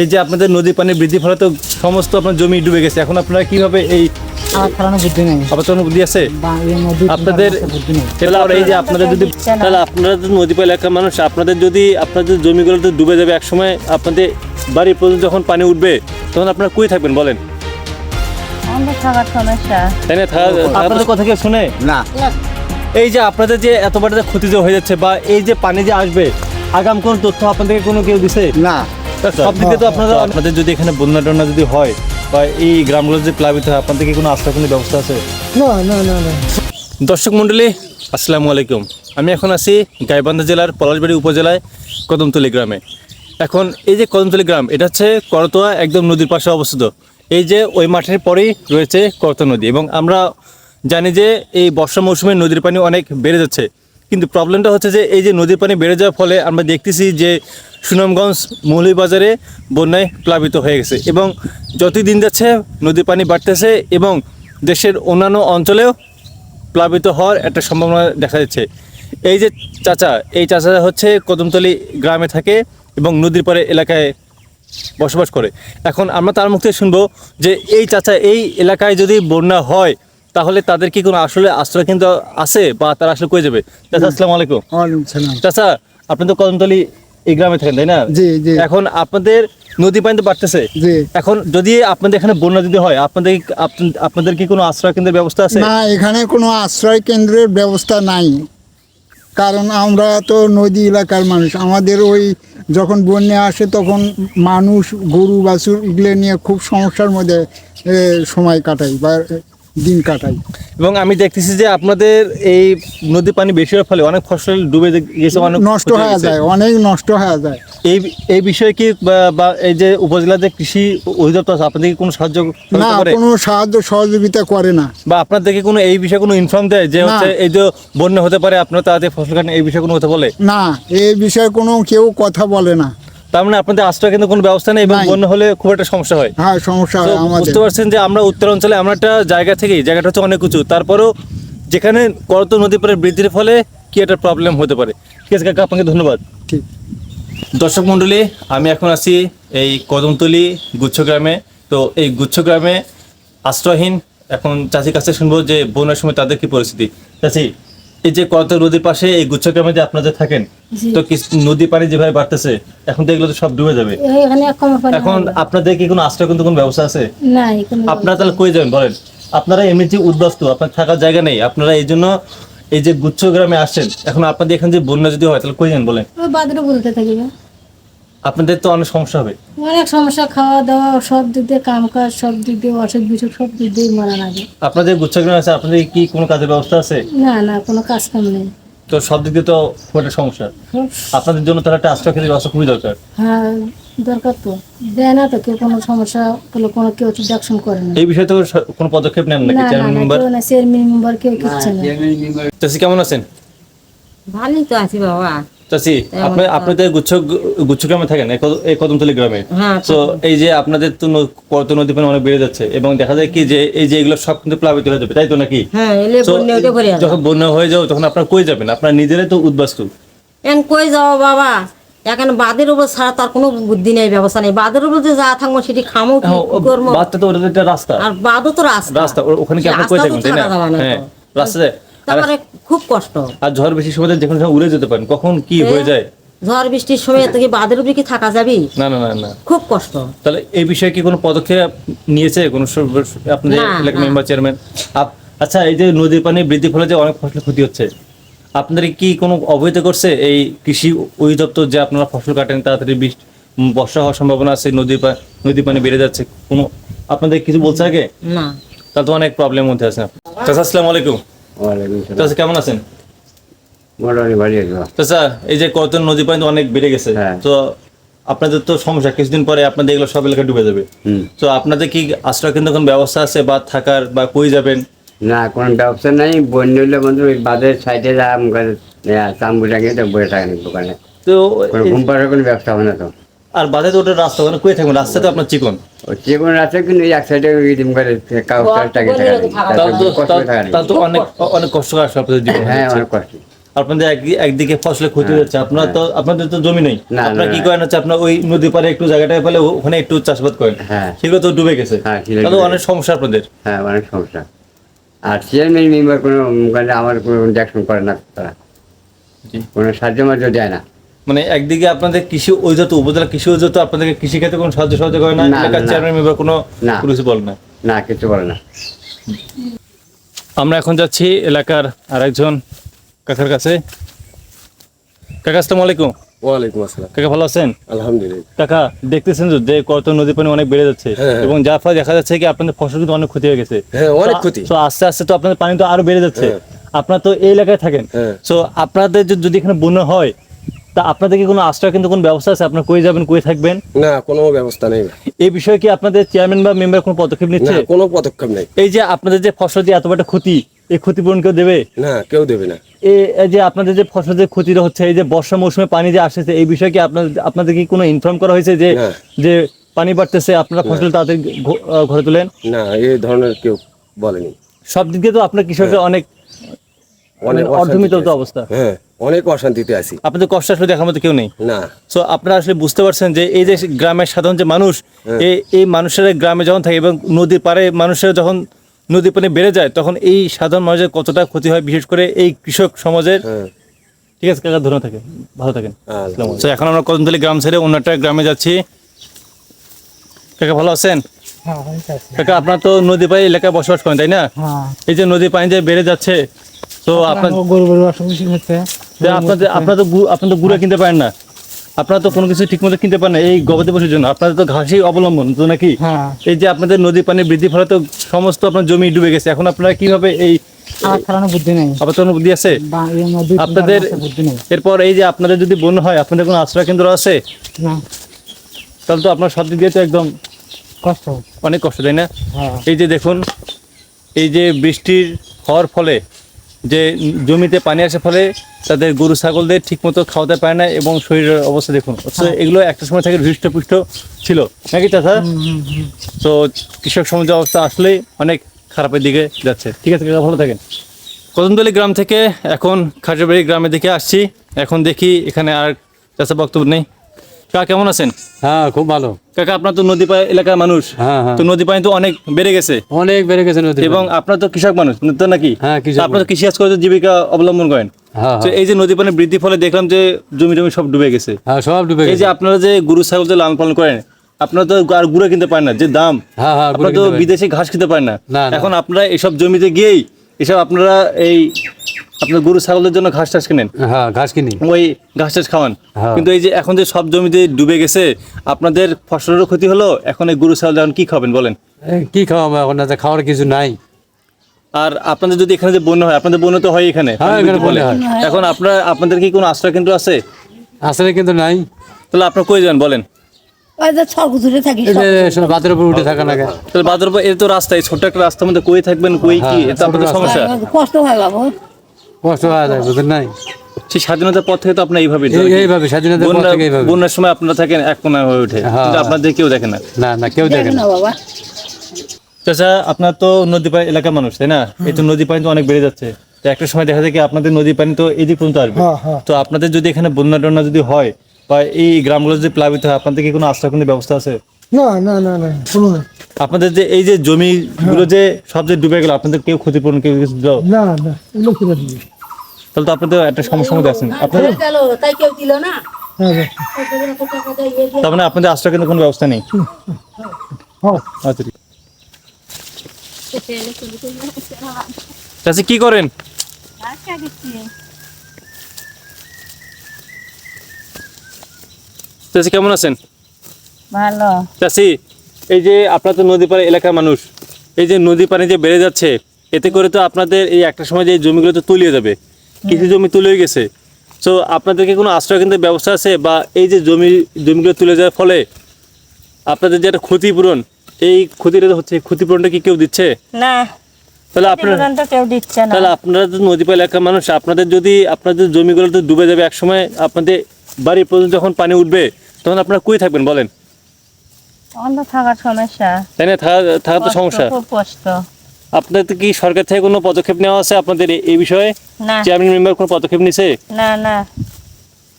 এই যে আপনাদের নদী পানি বৃদ্ধি ফলে তো সমস্ত আপনার জমি ডুবে গেছে। এখন আপনারা কীভাবে এই বুদ্ধি আছে? আপনাদের এই যে আপনাদের যদি তাহলে আপনারা তো নদী পাড় এলাকার মানুষ আপনাদের যদি আপনাদের জমিগুলো তো ডুবে যাবে একসময় আপনাদের বাড়ি পর্যন্ত যখন পানি উঠবে তখন আপনারা কই থাকবেন বলেন? তাই না? আপনাদের কথা কেউ শুনে? না। এই যে আপনাদের যে এত বড় ক্ষতি হয়ে যাচ্ছে বা এই যে পানি যে আসবে আগাম কোন তথ্য আপনাদেরকে কোনো কেউ দিছে? না। সব দিকে তো আপনাদের আপনাদের যদি এখানে বন্যা টন্যা যদি হয় বা এই গ্রামগুলো যদি প্লাবিত হয় আপনাদের কি কোনো আশ্রয় ব্যবস্থা আছে? না না না না। দর্শক মণ্ডলী আসসালামু আলাইকুম। আমি এখন আছি গাইবান্ধা জেলার পলাশবাড়ি উপজেলায় কদমতলী গ্রামে। এখন এই যে কদমতলী গ্রাম এটা হচ্ছে করতোয়া একদম নদীর পাশে অবস্থিত। এই যে ওই মাঠের পরেই রয়েছে করতোয়া নদী এবং আমরা জানি যে এই বর্ষা মৌসুমে নদীর পানি অনেক বেড়ে যাচ্ছে। কিন্তু প্রবলেমটা হচ্ছে যে এই যে নদীর পানি বেড়ে যাওয়ার ফলে আমরা দেখতেছি যে সুনামগঞ্জ মৌলভীবাজারে বন্যায় প্লাবিত হয়ে গেছে এবং যতই দিন যাচ্ছে নদীর পানি বাড়তেছে এবং দেশের অন্যান্য অঞ্চলেও প্লাবিত হওয়ার একটা সম্ভাবনা দেখা যাচ্ছে এই যে চাচা এই চাচা হচ্ছে কদমতলী গ্রামে থাকে এবং নদীর পারে এলাকায় বসবাস করে। এখন আমরা তার মুখ থেকে শুনব যে এই চাচা এই এলাকায় যদি বন্যা হয় তাহলে তাদের কি কোনো আসলে আশ্রয় কিন্তু আছে বা তারা আসলে কয়ে যাবে? চাচা আসসালামু আলাইকুম। চাচা আপনি তো কদমতলী এই গ্রামে থাকেন তাই না? জি জি। এখন আপনাদের নদী পানি তো বাড়তেছে এখন যদি আপনাদের এখানে বন্যা যদি হয় আপনাদের আপনাদের কি কোনো আশ্রয় কেন্দ্রের ব্যবস্থা আছে? না এখানে কোনো আশ্রয় কেন্দ্রের ব্যবস্থা নাই। কারণ আমরা তো নদী এলাকার মানুষ। আমাদের ওই যখন বন্যা আসে তখন মানুষ গরু বাছুর এগুলো নিয়ে খুব সমস্যার মধ্যে সময় কাটাই বা দিন কাটাই। এবং আমি দেখতেছি যে আপনাদের এই নদী পানি বেশি হওয়ার ফলে অনেক ফসল ডুবে গেছে অনেক নষ্ট হয়ে যায় অনেক নষ্ট হয়ে যায়। এই এই বিষয়ে কি বা- এই যে উপজেলা যে কৃষি অধিদপ্তর আছে আপনাদের কি কোনো সাহায্য না কোনো সাহায্য সহযোগিতা করে না। বা আপনাদেরকে কোনো এই বিষয়ে কোনো ইনফর্ম দেয় যে হচ্ছে এই যে বন্যা হতে পারে আপনারা তাদের ফসল কাটেন এই বিষয়ে কোনো কথা বলে? না এই বিষয়ে কোনো কেউ কথা বলে না। তার মানে আপনাদের আশ্রয় কিন্তু কোনো ব্যবস্থা নেই এবং বন্যা হলে খুব একটা সমস্যা হয়। হ্যাঁ সমস্যা হয় আমাদের। বুঝতে পারছেন যে আমরা উত্তর অঞ্চলে আমরা একটা জায়গা থেকেই জায়গাটা হচ্ছে অনেক উঁচু। তারপরেও যেখানে করত নদী পারে বৃদ্ধির ফলে কি একটা প্রবলেম হতে পারে। ঠিক আছে কাকা আপনাকে ধন্যবাদ। ঠিক। দর্শক মণ্ডলী আমি এখন আছি এই কদমতলি গুচ্ছ গ্রামে। তো এই গুচ্ছ গ্রামে আশ্রয়হীন এখন চাষির কাছে শুনব যে বন্যার সময় তাদের কি পরিস্থিতি। চাষি এই যে কত নদীর পাশে এই গুচ্ছ গ্রামে যে আপনাদের থাকেন তো কি নদী পানি যেভাবে বাড়তেছে এখন তো এগুলো তো সব ডুবে যাবে। এখানে আপনাদের কি কোনো আশ্রয় কিন্তু কোনো ব্যবস্থা আছে? আপনারা তাহলে কই যাবেন বলেন? আপনারা এমনি যে উদ্বাস্ত আপনার থাকার জায়গা নেই আপনারা এই জন্য এই যে গুচ্ছ গ্রামে আসছেন এখন আপনাদের এখানে যে বন্যা যদি হয় তাহলে কই যান বলেন? বাদরে বলতে থাকিবে আপনাদের তো অনেক সমস্যা হবে। অনেক সমস্যা খাওয়া দাওয়া সব দিক দিয়ে কাম কাজ সব দিক দিয়ে অসুখ বিসুখ সব দিক দিয়ে মারা লাগে। আপনাদের গুচ্ছ গ্রামে আছে আপনাদের কি কোনো কাজের ব্যবস্থা আছে? না না কোনো কাজ কাম নেই। তো সব দিক দিয়ে তো খুব একটা সমস্যা আপনাদের জন্য তাহলে একটা আশ্রয় কেন্দ্রের ব্যবস্থা খুবই দরকার। হ্যাঁ দরকার তো। দেয় না তো কেউ কোনো সমস্যা বলে কোনো কেউ দেখশন করে না। এই বিষয়ে তো কোনো পদক্ষেপ নেন না নাকি চেয়ারম্যান মেম্বার কেউ না চেয়ারম্যান মেম্বার কেউ কিচ্ছে না চাষি কেমন আছেন? ভালোই তো আছি বাবা। চাষি আপনি আপনাদের গুচ্ছ গুচ্ছ গ্রামে থাকেন এই কদমতলি গ্রামে হ্যাঁ তো এই যে আপনাদের তো কত নদী পানি অনেক বেড়ে যাচ্ছে এবং দেখা যায় কি যে এই যে এগুলো সব কিন্তু প্লাবিত হয়ে যাবে তাই তো নাকি? হ্যাঁ এলে তো বন্যা উঠে পড়ে যখন বন্যা হয়ে যাও তখন আপনারা কই যাবেন? আপনারা নিজেরাই তো উদ্বাস্তু। এখন কই যাও বাবা? এখন বাদের উপর ছাড়া তার কোনো বুদ্ধি নেই ব্যবস্থা নেই। বাদের উপর যে যা থাকব সেটি খামো কি হ্যাঁ, করব? বাদটা তো ওটা রাস্তা। আর বাদও তো রাস্তা। রাস্তা ওখানে কি আপনারা কই থাকবেন তাই না? তারপরে খুব কষ্ট। আর ঝড় বেশি সময় যেখানে সেখানে উড়ে যেতে পারেন কখন কি হয়ে যায়? ঝড় বৃষ্টির সময় তো কি বাদের উপরে কি থাকা যাবি? না না না না। খুব কষ্ট। তাহলে এই বিষয়ে কি কোনো পদক্ষেপ নিয়েছে? কোনো আপনাদের এলাকা মেম্বার চেয়ারম্যান? আচ্ছা এই যে নদীর পানি বৃদ্ধি ফলে যে অনেক ফসলের ক্ষতি হচ্ছে আপনাদের কি কোনো অবহিত করছে এই কৃষি অধিদপ্তর যে আপনারা ফসল কাটেন তাড়াতাড়ি বৃষ্টি বর্ষা হওয়ার সম্ভাবনা আছে নদীর নদীর পানি বেড়ে যাচ্ছে কোনো আপনাদের কিছু বলছে আগে? না। তাহলে তো অনেক প্রবলেম মধ্যে আছে আসসালামু আলাইকুম। চাচা কেমন আছেন? মোটামুটি আসব চাচা এই যে কত নদী পানি অনেক বেড়ে গেছে হ্যাঁ। তো আপনাদের তো সমস্যা কিছুদিন পরে আপনাদের এগুলো সব এলাকা ডুবে যাবে। তো আপনাদের কি আশ্রয় কেন্দ্র কোনো ব্যবস্থা আছে বা থাকার বা কই যাবেন? না কোনো ব্যবস্থা নাই বন্যা হলে বন্ধু ওই সাইডে যা আমাদের চামবুটা গিয়ে তো বসে থাকেন দোকানে। তো কোনো ব্যবস্থা হবে না তো। আর বাদে তো ওটা রাস্তা ওখানে কই থাকবেন রাস্তা তো আপনার চিকন। ওই যে কোনো আছে কিন্তু এক সাইডে ওই দিন করে টাকে বন্যা হলে থাকা তাও তো অনেক অনেক কষ্ট আসলে আপনাদের জীবন। হ্যাঁ অনেক কষ্ট। আপনাদের একদিকে ফসলের ক্ষতি হচ্ছে আপনার তো আপনাদের তো জমি নেই। না, আপনারা কি করেন হচ্ছে আপনার ওই নদী পারে একটু জায়গাটা পেলে ওখানে একটু চাষবাদ করেন। হ্যাঁ। সেগুলো তো ডুবে গেছে। হ্যাঁ, তাহলে অনেক সমস্যা আপনাদের। হ্যাঁ অনেক সমস্যা। আর চেয়ারম্যান মেম্বার কোনো মানে আমার কোনো দেখশন করে না তারা। কোনো সাহায্য মার্য দেয় না। মানে একদিকে আপনাদের কৃষি অধিদপ্ত উপজেলা কৃষি অধিদপ্তর আপনাদেরকে কৃষি ক্ষেত্রে কোনো সাহায্য সহযোগিতা করে না না, এলাকার চেয়ারম্যান মেম্বার কোনো। কিছু বলে না। না কিছু বলে না। আমরা এখন যাচ্ছি এলাকার আরেকজন কাকার কাছে। কাকা আসসালামু আলাইকুম। ওয়ালাইকুম আসসালাম। কাকা ভালো আছেন? আলহামদুলিল্লাহ। কাকা দেখতেছেন তো যে কত নদী পানি অনেক বেড়ে যাচ্ছে হ্যাঁ, হ্যাঁ। এবং যার ফলে দেখা যাচ্ছে কি আপনাদের ফসল কিন্তু অনেক ক্ষতি হয়ে গেছে। হ্যাঁ, অনেক ক্ষতি। তো আস্তে আস্তে তো আপনাদের পানি তো আরও বেড়ে যাচ্ছে। হ্যাঁ। আপনারা তো এই এলাকায় থাকেন। তো আপনাদের যদি- যদি এখানে বন্যা হয় তা আপনাদের কি কোনো আশ্রয় কিন্তু কোনো ব্যবস্থা আছে? আপনারা কই যাবেন কই থাকবেন? না কোনো ব্যবস্থা নেই এই বিষয়ে কি আপনাদের চেয়ারম্যান বা মেম্বার কোনো পদক্ষেপ নিচ্ছে? কোনো পদক্ষেপ নেই। এই যে আপনাদের যে ফসল যে এত একটা ক্ষতি এই ক্ষতিপূরণ কেউ দেবে? না কেউ দেবে না। এই যে আপনাদের যে ফসল যে ক্ষতিটা হচ্ছে এই যে বর্ষা মৌসুমে পানি যে আসছে এই বিষয়ে কি আপনাদের আপনাদের কি কোনো ইনফর্ম করা হয়েছে যে যে পানি বাড়তেছে আপনারা ফসল আহ, ঘরে তুলেন? না এই ধরনের কেউ বলেনি। সব দিক দিয়ে তো আপনার কৃষকের অনেক অনেক মানে অর্ধমিত। অবস্থা। হ্যাঁ। অনেক অশান্তিতে আছি। আপনাদের কষ্ট আসলে দেখার মতো কেউ নেই। না। সো আপনারা আসলে বুঝতে পারছেন যে এই যে গ্রামের সাধারণ যে মানুষ এই এই মানুষেরা গ্রামে যখন থাকে এবং নদীর পাড়ে মানুষের যখন নদী পানি বেড়ে যায় তখন এই সাধারণ মানুষের কতটা ক্ষতি হয় বিশেষ করে এই কৃষক সমাজের? হ্যাঁ। ঠিক আছে কাকা ধরে থাকেন ভালো থাকেন। তো এখন আমরা কদমতলি গ্রাম ছেড়ে অন্য একটা গ্রামে যাচ্ছি। কাকা ভালো আছেন? হ্যাঁ কাকা আপনার তো নদী পাড়ি এলাকায় বসবাস করেন তাই না? হ্যাঁ। এই যে নদী পানি যে বেড়ে যাচ্ছে তো আপনার গরু গরু অসুখ বিসুখ হচ্ছে আপনাদের আপনারা তো আপনারা তো গুঁড়া কিনতে পারেন না। আপনারা তো কোনো কিছু ঠিক মতো কিনতে পারেন না। এই গবাদি পশুর জন্য। আপনাদের তো ঘাসই অবলম্বন তো নাকি? হ্যাঁ। এই যে আপনাদের নদী পানি বৃদ্ধি ফলে তো সমস্ত আপনার জমি ডুবে গেছে। এখন আপনারা কীভাবে এই বুদ্ধি আছে? আপনাদের এরপর এই যে আপনাদের যদি বন্যা হয় আপনাদের কোনো আশ্রয় কেন্দ্র আছে? তাহলে তো আপনার সব দিক দিয়ে তো একদম কষ্ট। অনেক কষ্ট তাই না? হ্যাঁ। এই যে দেখুন এই যে বৃষ্টির হওয়ার ফলে যে জমিতে পানি আসার ফলে তাদের গরু ছাগলদের ঠিকমতো খাওয়াতে পারে না এবং শরীরের অবস্থা দেখুন। অথচ এগুলো একটা সময় থেকে হৃষ্টপুষ্ট ছিল। নাকি চাচা? তো কৃষক সমাজের অবস্থা আসলেই অনেক খারাপের দিকে যাচ্ছে। ঠিক আছে ভালো থাকেন। কদমতলি গ্রাম থেকে এখন খাজবাড়ি গ্রামের দিকে আসছি। এখন দেখি এখানে আর চাচা বক্তব্য নেই। কাকা কেমন আছেন? হ্যাঁ খুব ভালো। কাকা আপনার তো নদী পাড় এলাকার মানুষ। হ্যাঁ হ্যাঁ। তো নদী পানি তো অনেক বেড়ে গেছে। অনেক বেড়ে গেছে নদী এবং আপনার তো কৃষক মানুষ তো নাকি? হ্যাঁ, আপনার তো কৃষি কাজ করে জীবিকা অবলম্বন করেন। তো এই যে নদী পানি বৃদ্ধির ফলে দেখলাম যে জমি জমি সব ডুবে গেছে। হ্যাঁ সব ডুবে এই যে আপনারা যে গরু ছাগল যে লালন পালন করেন আপনারা তো আর গুঁড়ো কিনতে পারেন না যে দাম। আপনারা তো বিদেশি ঘাস কিনতে পারেন না। এখন আপনারা এসব জমিতে গিয়েই এসব আপনারা এই আপনার গরু ছাগলের জন্য ঘাস টাস কিনেন? হ্যাঁ ঘাস কিনি। ওই ঘাস টাস খাওয়ান। হ্যাঁ। কিন্তু এই যে এখন যে সব জমিতে ডুবে গেছে আপনাদের ফসলেরও ক্ষতি হলো? এখন এই গরু ছাগল এখন কি খাবেন বলেন? কি খাওয়াবো এখন? না খাওয়ার কিছু নাই। আর আপনাদের যদি এখানে যে বন্যা হয় আপনাদের বন্যা তো হয় এখানে হ্যাঁ, বলে হয়। এখন আপনার আপনাদের কি কোনো আশ্রয় কেন্দ্র আছে? আসলে কিন্তু নাই। তাহলে আপনার কই যান বলেন? বাতের উপর উঠে থাকা লাগে তাহলে বাজার উপর এর তো রাস্তা ছোট্ট একটা রাস্তার মধ্যে কই থাকবেন কই কি? হ্যাঁ, এটা আপনাদের সমস্যা। কষ্ট হয় বাবু। কষ্ট হয়ে যায় বুঝলেন নাই? সেই স্বাধীনতার পর থেকে তো আপনার এইভাবে এইভাবে স্বাধীনতার পর থেকে এইভাবে। বন্যার সময় আপনারা থাকেন এক কোনা হয়ে ওঠে। হ্যাঁ। কিন্তু আপনাদের কেউ দেখে না। না না কেউ দেখে না। না বাবা। চাচা আপনার তো নদী পানি এলাকার মানুষ তাই না? এই তো নদী পানি তো অনেক বেড়ে যাচ্ছে। তো একটা সময় দেখা যায় কি আপনাদের নদী পানি তো এদিক পর্যন্ত আসবে। তো আপনাদের যদি এখানে বন্যা টন্যা যদি হয় বা এই গ্রামগুলো যদি প্লাবিত হয় আপনাদের কি কোনো আশ্রয় কেন্দ্রের ব্যবস্থা আছে? না না না না কোনো না। আপনাদের যে এই যে জমিগুলো যে সব যে ডুবে গেল আপনাদের কেউ ক্ষতিপূরণ কেউ কিছু দাও না না এগুলো করে দিবি তাহলে তো আপনাদের একটা সমস্যার মধ্যে আছেন। আপনাদের গেল তাই কেউ দিল না। হ্যাঁ হ্যাঁ। তার মানে আপনাদের আশ্রয় কেন্দ্র কোনো ব্যবস্থা নেই? হ্যাঁ। আচ্ছা ঠিক। চাচি কি করেন? চাচি কেমন আছেন? ভালো। চাচি এই যে আপনার তো নদী পাড়ে এলাকার মানুষ এই যে নদী পানি যে বেড়ে যাচ্ছে এতে করে তো আপনাদের এই একটা সময় যে জমিগুলো তো তুলিয়ে যাবে কিছু জমি তুলে গেছে। তো আপনাদেরকে কোনো আশ্রয় কেন্দ্রের ব্যবস্থা আছে বা এই যে জমি জমিগুলো তুলে যাওয়ার ফলে আপনাদের যে একটা ক্ষতিপূরণ এই ক্ষতিটা তো হচ্ছে ক্ষতিপূরণটা কি কেউ দিচ্ছে? না তাহলে আপনার কেউ দিচ্ছে না। তাহলে আপনারা তো নদী পাড় এলাকার মানুষ আপনাদের যদি আপনাদের জমিগুলো তো ডুবে যাবে এক সময় আপনাদের বাড়ি পর্যন্ত যখন পানি উঠবে তখন আপনারা কই থাকবেন বলেন? অন্ধ থাকার সমস্যা। তাই না? থাকা থাকা তো সমস্যা। কষ্ট। আপনাদের কি সরকার থেকে কোনো পদক্ষেপ নেওয়া আছে আপনাদের এই বিষয়ে? চেয়ারম্যান মেম্বার কোনো পদক্ষেপ নিছে? না না।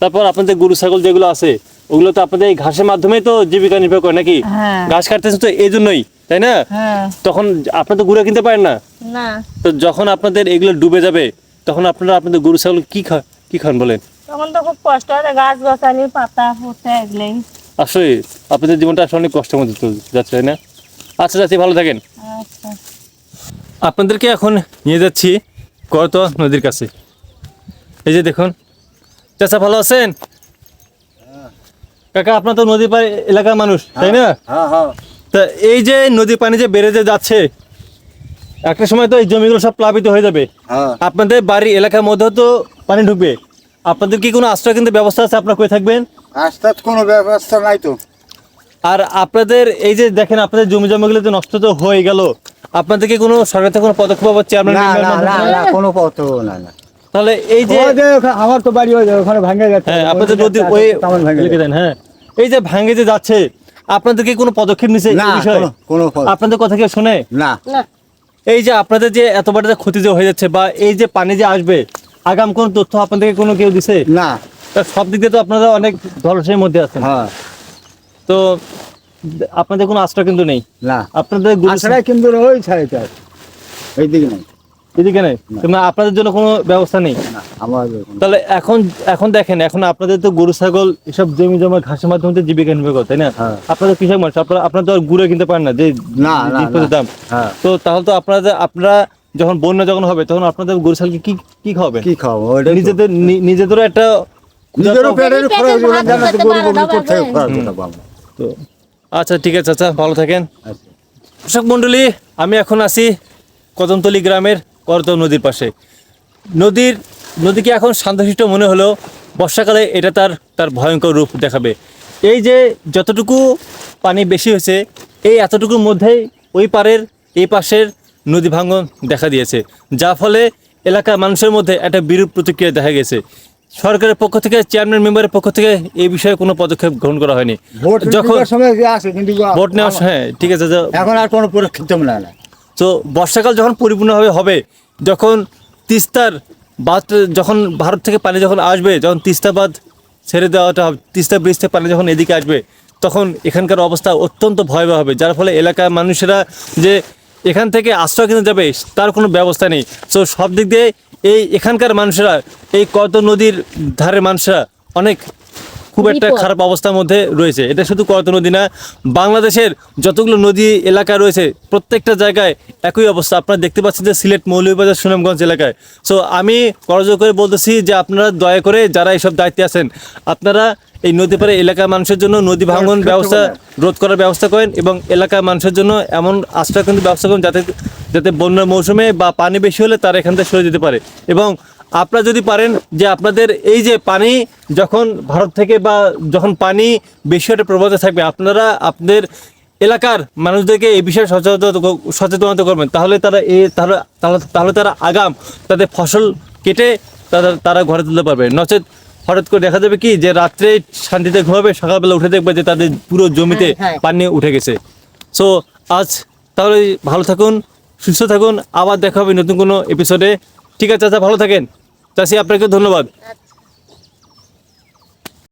তারপর আপনাদের গরু ছাগল যেগুলো আছে ওগুলো তো আপনাদের ঘাসের মাধ্যমেই তো জীবিকা নির্বাহ করে নাকি? হ্যাঁ। ঘাস কাটতেছেন তো এই জন্যই তাই না? হ্যাঁ। তখন আপনারা তো গুঁড়া কিনতে পারেন না? না। তো যখন আপনাদের এগুলো ডুবে যাবে তখন আপনারা আপনাদের গরু ছাগল কি খা কি খান বলেন? তখন তো খুব কষ্ট হয় গাছ গাছালি পাতা হতে এগুলোই। আসলে আপনাদের জীবনটা আসলে অনেক কষ্টের মধ্যে যাচ্ছে তাই না? আচ্ছা যাচ্ছি ভালো থাকেন। আচ্ছা। আপনাদেরকে এখন নিয়ে যাচ্ছি করতোয়া নদীর কাছে। এই যে দেখুন চাচা ভালো আছেন? কাকা আপনার তো নদী পাড়ে এলাকার মানুষ তাই না? তা এই যে নদী পানি যে বেড়ে যে যাচ্ছে একটা সময় তো এই জমিগুলো সব প্লাবিত হয়ে যাবে। আপনাদের বাড়ি এলাকার মধ্যেও তো পানি ঢুকবে। আপনাদের কি কোনো আশ্রয় কিন্তু ব্যবস্থা আছে? আপনারা কই থাকবেন? রাস্তার কোনো ব্যবস্থা নাই তো। আর আপনাদের এই যে দেখেন আপনাদের জমি জমাগুলো তো নষ্ট তো হয়ে গেল আপনাদের কি কোনো সরকার থেকে কোনো পদক্ষেপ বা চেয়ারম্যান কোনো পথ না না। তাহলে এই যে আমার তো বাড়ি হয়ে যাবে ওখানে ভাঙে গেছে। হ্যাঁ আপনাদের নদী ওই তেমন ভাঙে লিখে দেন হ্যাঁ। এই যে ভাঙে যে যাচ্ছে আপনাদের কি কোনো পদক্ষেপ নিছে এই বিষয়ে? কোনো আপনাদের কথা কেউ শুনে? না। না। এই যে আপনাদের যে এত বড় যে ক্ষতি যে হয়ে যাচ্ছে বা এই যে পানি যে আসবে আগাম কোন তথ্য আপনাদেরকে কোনো কেউ দিছে? না। সব দিক দিয়ে তো আপনারা অনেক ধলসের মধ্যে আছেন। হ্যাঁ। তো আপনাদের কোনো আশ্রয় কিন্তু নেই? না। আপনাদের আসলে কিন্তু ওই চার এইদিকে নেই। এদিকে নেই? আপনাদের জন্য কোনো ব্যবস্থা নেই? তাহলে এখন এখন দেখেন এখন আপনাদের তো গরু ছাগল এসব জমি জমা ঘাসের মাধ্যমে তো জীবিকা নির্বাহ তাই না? হ্যাঁ। আপনাদের কৃষক মানুষ আপনারা আপনারা তো আর গুঁড়ো কিনতে পারেন না যে। দাম। হ্যাঁ। তো তাহলে তো আপনাদের আপনারা যখন বন্যা যখন হবে তখন আপনাদের গরু ছাগলকে কি কি খাওয়াবেন কি খাব ওইটা নিজেদের নিজেদের নিজেদেরও একটা নিজেরও পেটের খরচ গরু গরু করতে। তো আচ্ছা ঠিক আছে আচ্ছা ভালো থাকেন। আচ্ছা। কৃষক মণ্ডলী আমি এখন আছি কদমতলি গ্রামের করতল নদীর পাশে। নদীর নদীকে এখন শান্তশিষ্ট মনে হলো বর্ষাকালে এটা তার তার ভয়ঙ্কর রূপ দেখাবে। এই যে যতটুকু পানি বেশি হয়েছে এই এতটুকুর মধ্যেই ওই পারের এই পাশের নদী ভাঙন দেখা দিয়েছে যা ফলে এলাকার মানুষের মধ্যে একটা বিরূপ প্রতিক্রিয়া দেখা গেছে। সরকারের পক্ষ থেকে চেয়ারম্যান মেম্বারের পক্ষ থেকে এই বিষয়ে কোনো পদক্ষেপ গ্রহণ করা হয়নি। ভোট যখন ভোট নেওয়ার হ্যাঁ ঠিক আছে এখন আর কোনো পরীক্ষিত না না তো বর্ষাকাল যখন পরিপূর্ণভাবে হবে যখন তিস্তার বাঁধ যখন ভারত থেকে পানি যখন আসবে যখন তিস্তা বাঁধ ছেড়ে দেওয়াটা হবে তিস্তা ব্রিজ থেকে পানি যখন এদিকে আসবে তখন এখানকার অবস্থা অত্যন্ত ভয়াবহ হবে যার ফলে এলাকার মানুষেরা যে এখান থেকে আশ্রয় কিনতে যাবে, তার কোনো ব্যবস্থা নেই। তো সব দিক দিয়ে এই এখানকার মানুষেরা, এই কত নদীর ধারের মানুষরা, অনেক খুব একটা খারাপ অবস্থার মধ্যে রয়েছে। এটা শুধু করত নদী না বাংলাদেশের যতগুলো নদী এলাকা রয়েছে প্রত্যেকটা জায়গায় একই অবস্থা। আপনারা দেখতে পাচ্ছেন যে সিলেট মৌলভীবাজার সুনামগঞ্জ এলাকায়। সো আমি করজোর করে বলতেছি যে আপনারা দয়া করে যারা এইসব দায়িত্বে আছেন আপনারা এই নদী পারে এলাকার মানুষের জন্য নদী ভাঙন ব্যবস্থা রোধ করার ব্যবস্থা করেন এবং এলাকার মানুষের জন্য এমন আশ্রয় কিন্তু ব্যবস্থা করেন যাতে যাতে বন্যার মৌসুমে বা পানি বেশি হলে তারা এখান থেকে সরে যেতে পারে। এবং আপনারা যদি পারেন যে আপনাদের এই যে পানি যখন ভারত থেকে বা যখন পানি বেশি একটা প্রবাহিত থাকবে আপনারা আপনাদের এলাকার মানুষদেরকে এই বিষয়ে সচেতন সচেতনতা করবেন। তাহলে তারা এ তাহলে তাহলে তারা আগাম তাদের ফসল কেটে তারা তারা ঘরে তুলতে পারবে। নচেত হঠাৎ করে দেখা যাবে কি যে রাত্রে শান্তিতে ঘুমাবে সকালবেলা উঠে দেখবে যে তাদের পুরো জমিতে হ্যাঁ, হ্যাঁ। পানি উঠে গেছে। সো আজ তাহলে ভালো থাকুন সুস্থ থাকুন। আবার দেখা হবে নতুন কোনো এপিসোডে ঠিক আছে চাচা ভালো থাকেন। চাষি আপনাকে ধন্যবাদ